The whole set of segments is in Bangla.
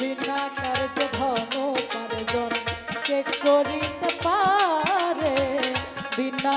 বিনা কার্য ধন উপার্জন কে করিতে পারে? বিনা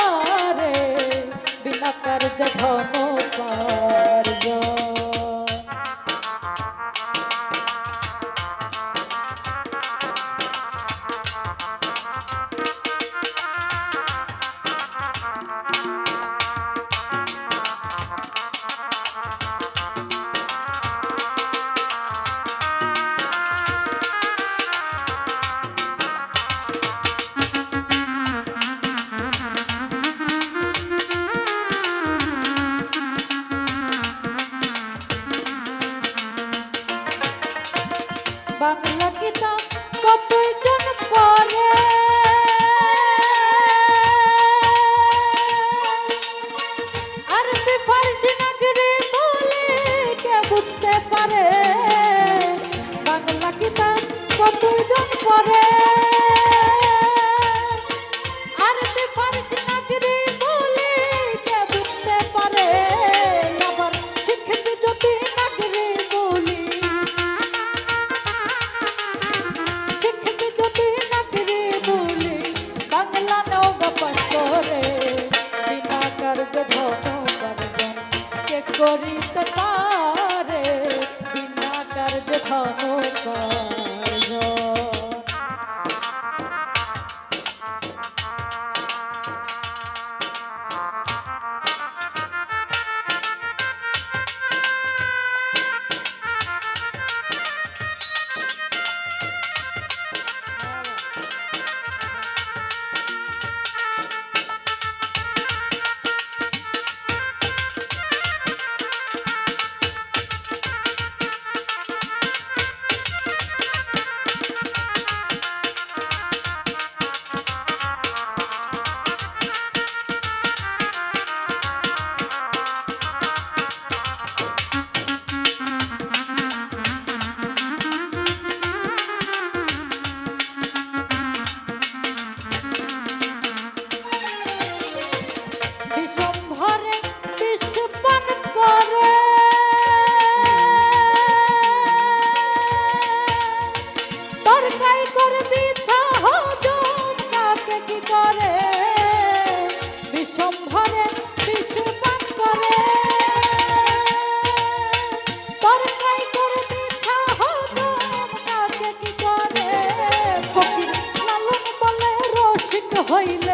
বিনা বাংলা কিতাব করিতে পারে বিনা কার্য ধন Hayla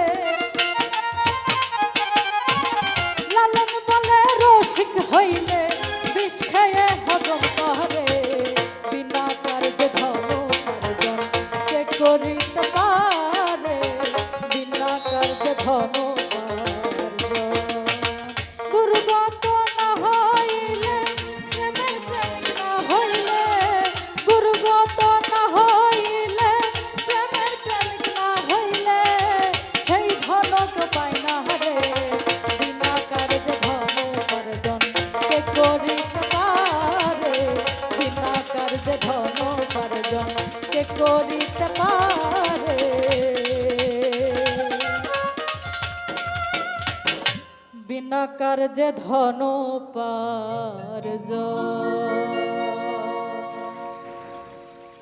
করিতে পারে। বিনা কার্যে ধন পার যায়